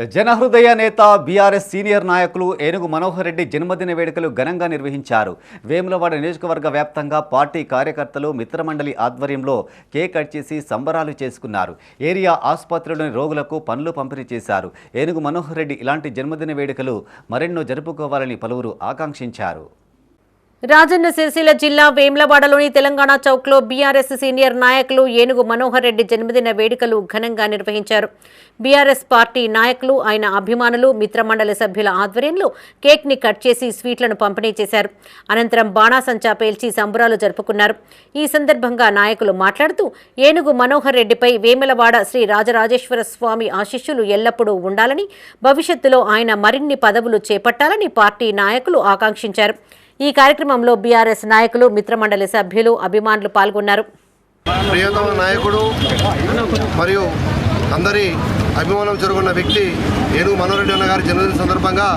జనహృదయ నేత BRS senior నాయకులు ఏనుగు మనోహర్ రెడ్డి జన్మదిన వేడుకలు ఘనంగా నిర్వహించారు. వేములవాడ నియోజకవర్గ వ్యాప్తంగా పార్టీ కార్యకర్తలు మిత్రమండలి ఆధ్వర్యంలో కేక్ కట్ చేసి సంబరాలు చేసుకున్నారు. ఏరియా ఆసుపత్రిలోని రోగులకు పనులు పంపిణీ చేశారు. ఏనుగు మనోహర్ రెడ్డి ఇలాంటి జన్మదిన వేడుకలు మరెన్నో జరుపుకోవాలని పలువురు ఆకాంక్షించారు. రాజన్న సిరిసిల్ల జిల్లా వేమ్లవాడలోని తెలంగాణ చౌక్లో బీఆర్ఎస్ సీనియర్ నాయకులు ఏనుగు మనోహర్ రెడ్డి జన్మదిన వేడుకలు ఘనంగా నిర్వహించారు. బీఆర్ఎస్ పార్టీ నాయకులు ఆయన అభిమానులు మిత్రమండలి సభ్యుల ఆధ్వర్యంలో కేక్ని కట్ చేసి స్వీట్లను పంపిణీ చేశారు. అనంతరం బాణాసంచా పేల్చి సంబురాలు జరుపుకున్నారు. ఈ సందర్భంగా నాయకులు మాట్లాడుతూ ఏనుగు మనోహర్ రెడ్డిపై వేములవాడ శ్రీ రాజరాజేశ్వర స్వామి ఆశిష్యులు ఎల్లప్పుడూ ఉండాలని భవిష్యత్తులో ఆయన మరిన్ని పదవులు చేపట్టాలని పార్టీ నాయకులు ఆకాంక్షించారు. ఈ కార్యక్రమంలో బీఆర్ఎస్ నాయకులు మిత్రమండలి సభ్యులు అభిమానులు పాల్గొన్నారు. ప్రియతమ నాయకుడు మరియు అందరి అభిమానం జరుగున్న వ్యక్తి ఏనుగు మనోరెడ్డి అన్న గారి జన్మదిన సందర్భంగా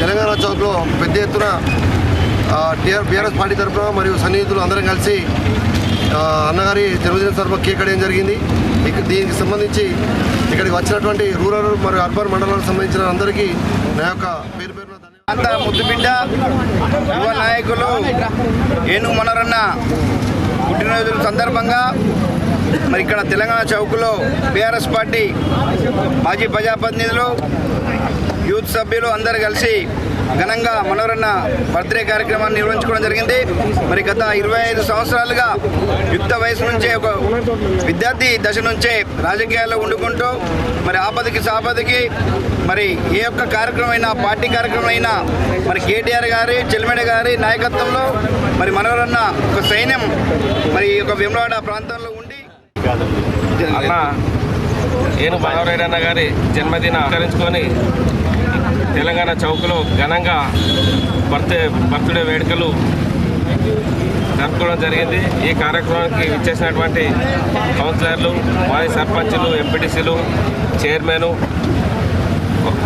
తెలంగాణ చౌక్లో పెద్ద ఎత్తున టీఆర్ బీఆర్ఎస్ పార్టీ తరఫున మరియు సన్నిహితులు అందరం కలిసి అన్నగారి జన్మదిన సందర్భంగా కేక్ కట్టడం జరిగింది. దీనికి సంబంధించి ఇక్కడికి వచ్చినటువంటి రూరల్ మరియు అర్బన్ మండలాలకు సంబంధించిన అందరికీ నా యొక్క పేరు పేరున అంత ముద్దుబిడ్డ యువ నాయకులు ఏనుగు మనరన్న పుట్టినరోజుల సందర్భంగా మరి ఇక్కడ తెలంగాణ చౌక్లో బీఆర్ఎస్ పార్టీ మాజీ ప్రజాప్రతినిధులు యూత్ సభ్యులు అందరు కలిసి ఘనంగా మనోరన్న బర్త్డే కార్యక్రమాన్ని నిర్వహించుకోవడం జరిగింది. మరి గత ఇరవై ఐదు సంవత్సరాలుగా యుక్త వయసు నుంచే ఒక విద్యార్థి దశ నుంచే రాజకీయాల్లో ఉండుకుంటూ మరి ఆపదకి సాపదకి మరి ఏ ఒక్క కార్యక్రమం అయినా పార్టీ కార్యక్రమం అయినా మరి కేటీఆర్ గారి చెల్లిమెడ గారి నాయకత్వంలో మరి మనవరన్న ఒక సైన్యం మరి ఈ యొక్క వేములవాడ ప్రాంతంలో ఉండి అన్న నేను మనోహరెడ్డి గారి జన్మదిన ఆచరించుకొని తెలంగాణ చౌక్లో ఘనంగా బర్త్డే బర్త్డే వేడుకలు జరుపుకోవడం జరిగింది. ఈ కార్యక్రమానికి ఇచ్చేసినటువంటి కౌన్సిలర్లు మాజీ సర్పంచులు ఎంపీటీసీలు చైర్మన్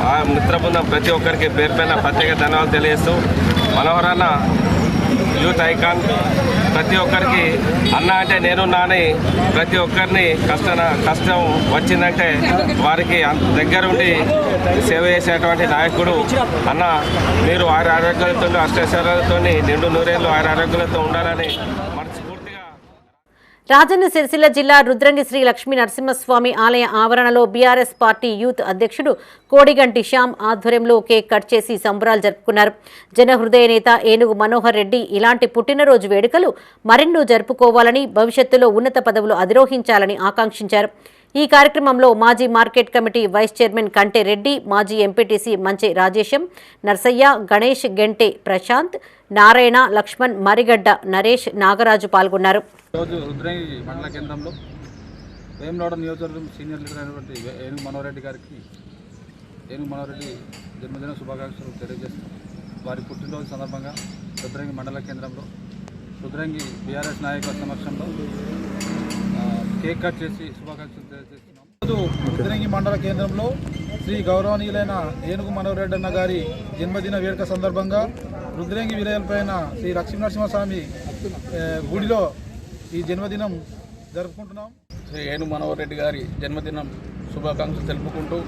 ఆ మిత్ర బృందం ప్రతి ఒక్కరికి పేరు పైన ప్రత్యేక ధన్యవాదాలు తెలియజేస్తూ మనోహర్ యూత్ ఐకాన్ ప్రతి ఒక్కరికి అన్న అంటే నేను నాని ప్రతి ఒక్కరిని కష్ట కష్టం వచ్చిందంటే వారికి అం- దగ్గరుండి సేవ చేసేటువంటి నాయకుడు అన్న. మీరు ఆరు ఆరోగ్యాలతో అష్టైశ్వర్యాలతో నిండు నూరేళ్ళు ఆరు ఆరోగ్యాలతో ఉండాలని రాజన్న సిరిసిల్ల జిల్లా రుద్రంగి శ్రీ లక్ష్మీ నరసింహస్వామి ఆలయ ఆవరణలో బీఆర్ఎస్ పార్టీ యూత్ అధ్యక్షుడు కోడిగంటి శ్యామ్ ఆధ్వర్యంలో కేక్ కట్ చేసి సంబరాలు జరుపుకున్నారు. జనహృదయ నేత ఏనుగు మనోహర్ రెడ్డి ఇలాంటి పుట్టినరోజు వేడుకలు మరెన్నో జరుపుకోవాలని భవిష్యత్తులో ఉన్నత పదవులు అధిరోహించాలని ఆకాంక్షించారు. ఈ కార్యక్రమంలో మాజీ మార్కెట్ కమిటీ వైస్ చైర్మన్ కంటే రెడ్డి మాజీ ఎంపీటీసీ మంచి రాజేశం నర్సయ్య గణేష్ గెంటే ప్రశాంత్ నారాయణ లక్ష్మణ్ మరిగడ్డ నరేష్ నాగరాజు పాల్గొన్నారు. వేములవాడ నియోజకవర్గం సీనియర్ లీడర్ అయినటువంటి ఏనుగు మనోహరెడ్డి గారికి ఏనుగు మనోహరెడ్డి జన్మదిన శుభాకాంక్షలు తెలియజేస్తాం వారి పుట్టినరోజు సందర్భంగా రుద్రంగి మండల కేంద్రంలో రుద్రంగి బీఆర్ఎస్ నాయకుల సమక్షంలో కేక్ కట్ చేసి శుభాకాంక్షలు తెలియజేస్తున్నాం. ఈరోజు రుద్రంగి మండల కేంద్రంలో శ్రీ గౌరవనీయులైన ఏనుగు మనోహరెడ్డి అన్న గారి జన్మదిన వేడుక సందర్భంగా రుద్రంగి విలేయలపైన శ్రీ లక్ష్మీనరసింహస్వామి గుడిలో ఈ జన్మదినం జరుపుకుంటున్నాం. శ్రీ ఏనుగు మనోహరెడ్డి గారి జన్మదినం శుభాకాంక్షలు తెలుపుకుంటూ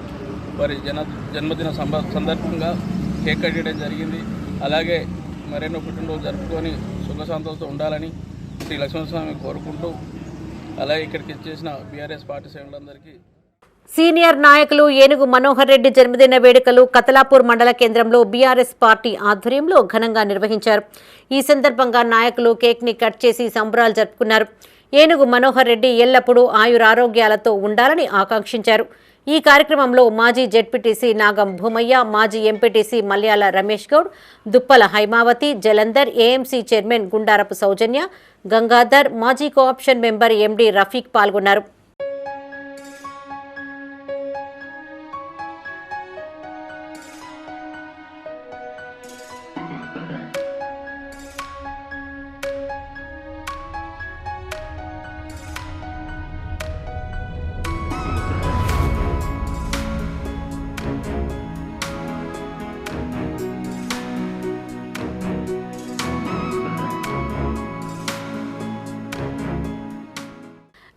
వారి జన జన్మదిన సందర్భంగా కేక్ కట్ చేయడం జరిగింది. అలాగే మరెన్నో పుట్టినరోజు జరుపుకొని సుఖ సంతోషంతో ఉండాలని శ్రీ లక్ష్మణస్వామి కోరుకుంటూ అలాగే ఇక్కడికి చేసిన బీఆర్ఎస్ పార్టీ సేవలందరికీ సీనియర్ నాయకులు ఏనుగు మనోహర్ రెడ్డి జన్మదిన వేడుకలు కతలాపూర్ మండల కేంద్రంలో బీఆర్ఎస్ పార్టీ ఆధ్వర్యంలో ఘనంగా నిర్వహించారు. ఈ సందర్భంగా నాయకులు కేక్ని కట్ చేసి సంబరాలు జరుపుకున్నారు. ఏనుగు మనోహర్ రెడ్డి ఎల్లప్పుడూ ఆయురారోగ్యాలతో ఉండాలని ఆకాంక్షించారు. ఈ కార్యక్రమంలో మాజీ జెడ్పీటీసీ నాగం భూమయ్య మాజీ MPTC Malyala Ramesh Goud Duppala Haimavathi Jalandhar AMC chairman Gundarapu Soujanya Gangadhar మాజీ కోఆప్షన్ మెంబర్ ఎండి రఫీక్ పాల్గొన్నారు.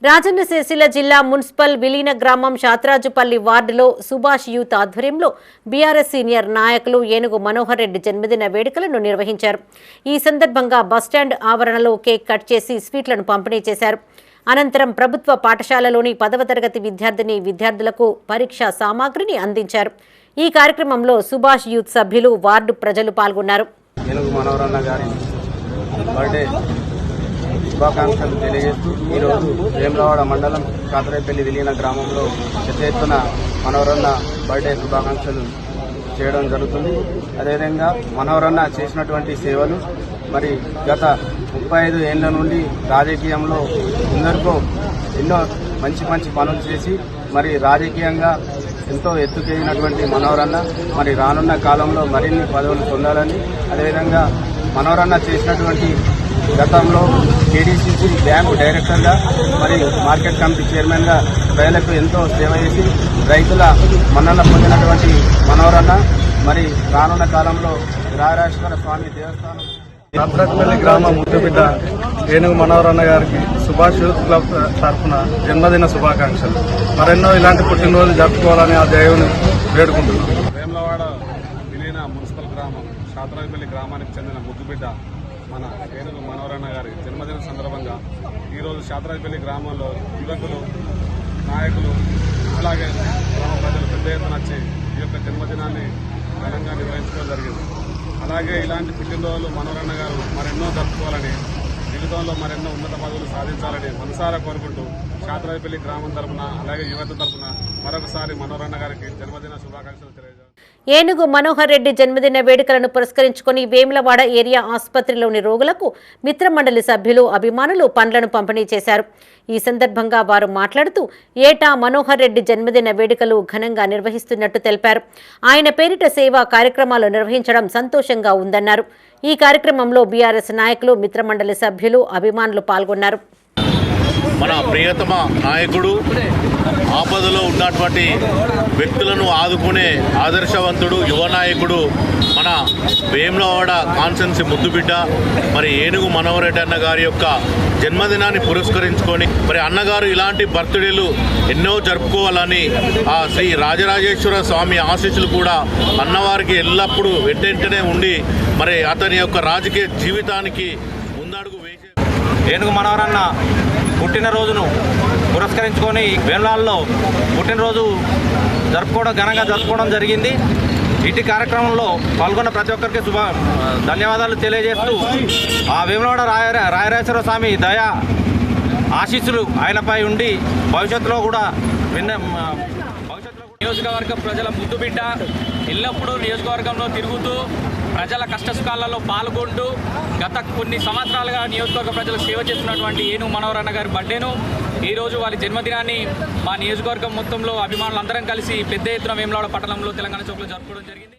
రాజన్న సిరిసిల్ల జిల్లా మున్సిపల్ విలీన గ్రామం శాతరాజుపల్లి వార్డులో సుభాష్ యూత్ ఆధ్వర్యంలో బీఆర్ఎస్ సీనియర్ నాయకులు ఏనుగు మనోహర్ రెడ్డి జన్మదిన వేడుకలను నిర్వహించారు. ఈ సందర్భంగా బస్టాండ్ ఆవరణలో కేక్ కట్ చేసి స్వీట్లను పంపిణీ చేశారు. అనంతరం ప్రభుత్వ పాఠశాలలోని పదవ తరగతి విద్యార్థిని విద్యార్థులకు పరీక్షా సామాగ్రిని అందించారు. ఈ కార్యక్రమంలో సుభాష్ యూత్ సభ్యులు వార్డు ప్రజలు పాల్గొన్నారు ఏనుగు మనోరన్న గారి బర్త్డే శుభాకాంక్షలు తెలియజేస్తూ ఈరోజు వేములవాడ మండలం కాతరేపల్లి విలీన గ్రామంలో పెద్ద ఎత్తున మనోరన్న బర్త్డే శుభాకాంక్షలు చేయడం జరుగుతుంది. అదేవిధంగా మనోరన్న చేసినటువంటి సేవలు మరి గత ముప్పై ఐదు ఏళ్ళ నుండి రాజకీయంలో ఎందరికో ఎన్నో మంచి మంచి పనులు చేసి మరి రాజకీయంగా ఎంతో ఎత్తుకెళ్ళినటువంటి మనోరన్న మరి రానున్న కాలంలో మరిన్ని పదవులు పొందాలని అదేవిధంగా మనోరన్న చేసినటువంటి గతంలో కేడీసీసీ బ్యాంకు డైరెక్టర్గా మరి మార్కెట్ కమిటీ చైర్మన్గా ప్రజలకు ఎంతో సేవ చేసి రైతుల మన్నన పొందినటువంటి మనోరన్న మరి రానున్న కాలంలో రాజరాజేశ్వర స్వామి దేవస్థానం. భద్రపల్లి గ్రామ ముద్దుబిడ్డ ఏనుగు మనోహరన్న గారికి సుభాష్ యూత్ క్లబ్ తరఫున జన్మదిన శుభాకాంక్షలు. మరెన్నో ఇలాంటి పుట్టినరోజు జరుపుకోవాలని ఆ దేవుని వేడుకుంటున్నాం. వేములవాడ విలీన మున్సిపల్ గ్రామం శాతరాజపల్లి గ్రామానికి చెందిన ముద్దుబిడ్డ మన ఏనుగు మనోహరన్న గారి జన్మదిన సందర్భంగా ఈరోజు శాతరాజపల్లి గ్రామంలో యువకులు నాయకులు అలాగే గ్రామ ప్రజలు పెద్ద ఎత్తున వచ్చి ఈ యొక్క జన్మదినాన్ని ఘనంగా నిర్వహించడం జరిగింది. అలాగే ఇలాంటి పుట్టినరోజులు మనోరణ గారు మరెన్నో జరుపుకోవాలని జీవితంలో మరెన్నో ఉన్నత పదవులు సాధించాలని మనసారా కోరుకుంటూ శాతరాజపల్లి గ్రామం తరఫున అలాగే యువత తరఫున మరొకసారి మనోరణ గారికి జన్మదిన శుభాకాంక్షలు తెలియజేస్తారు ఏనుగు మనోహర్ రెడ్డి జన్మదిన వేడుకలను పురస్కరించుకుని వేములవాడ ఏరియా ఆసుపత్రిలోని రోగులకు మిత్రమండలి సభ్యులు అభిమానులు పండ్లను పంపిణీ చేశారు. ఈ సందర్భంగా వారు మాట్లాడుతూ ఏటా మనోహర్ రెడ్డి జన్మదిన వేడుకలు ఘనంగా నిర్వహిస్తున్నట్టు తెలిపారు. ఆయన పేరిట సేవా కార్యక్రమాలు నిర్వహించడం సంతోషంగా ఉందన్నారు. ఈ కార్యక్రమంలో బీఆర్ఎస్ నాయకులు మిత్రమండలి సభ్యులు అభిమానులు పాల్గొన్నారు. మన ప్రియతమ నాయకుడు ఆపదలో ఉన్నటువంటి వ్యక్తులను ఆదుకునే ఆదర్శవంతుడు యువ నాయకుడు మన వేములవాడ కాన్సెన్సీ ముద్దుబిడ్డ మరి ఏనుగు మనోహరెడ్డి అన్న గారి యొక్క జన్మదినాన్ని పురస్కరించుకొని మరి అన్నగారు ఇలాంటి బర్త్డేలు ఎన్నో జరుపుకోవాలని ఆ శ్రీ రాజరాజేశ్వర స్వామి ఆశీస్సులు కూడా అన్నవారికి ఎల్లప్పుడూ వెంటనే ఉండి మరి అతని యొక్క రాజకీయ జీవితానికి ముందడుగు వేసే ఏనుగు మనవరన్న పుట్టినరోజును పురస్కరించుకొని వేలాల్లో పుట్టినరోజు జరుపుకోవడం ఘనంగా జరుపుకోవడం జరిగింది. ఇటు కార్యక్రమంలో పాల్గొన్న ప్రతి ఒక్కరికి శుభ ధన్యవాదాలు తెలియజేస్తూ ఆ వేములవాడ రాయ రాయరాజేశ్వర స్వామి దయ ఆశీస్సులు ఆయనపై ఉండి భవిష్యత్తులో కూడా విన్న భవిష్యత్తులో నియోజకవర్గ ప్రజల ముద్దుబిడ్డ ఎల్లప్పుడూ నియోజకవర్గంలో తిరుగుతూ ప్రజల కష్టసుఖాలలో పాల్గొంటూ గత కొన్ని సంవత్సరాలుగా నియోజకవర్గ ప్రజలకు సేవ చేస్తున్నటువంటి ఏను మనోహరన్న గారి బర్త్డేను. ఈరోజు వారి జన్మదినాన్ని మా నియోజకవర్గం మొత్తంలో అభిమానులు అందరం కలిసి పెద్ద ఎత్తున వేములవాడ పట్టణంలో తెలంగాణ చౌక్లో జరుపుకోవడం జరిగింది.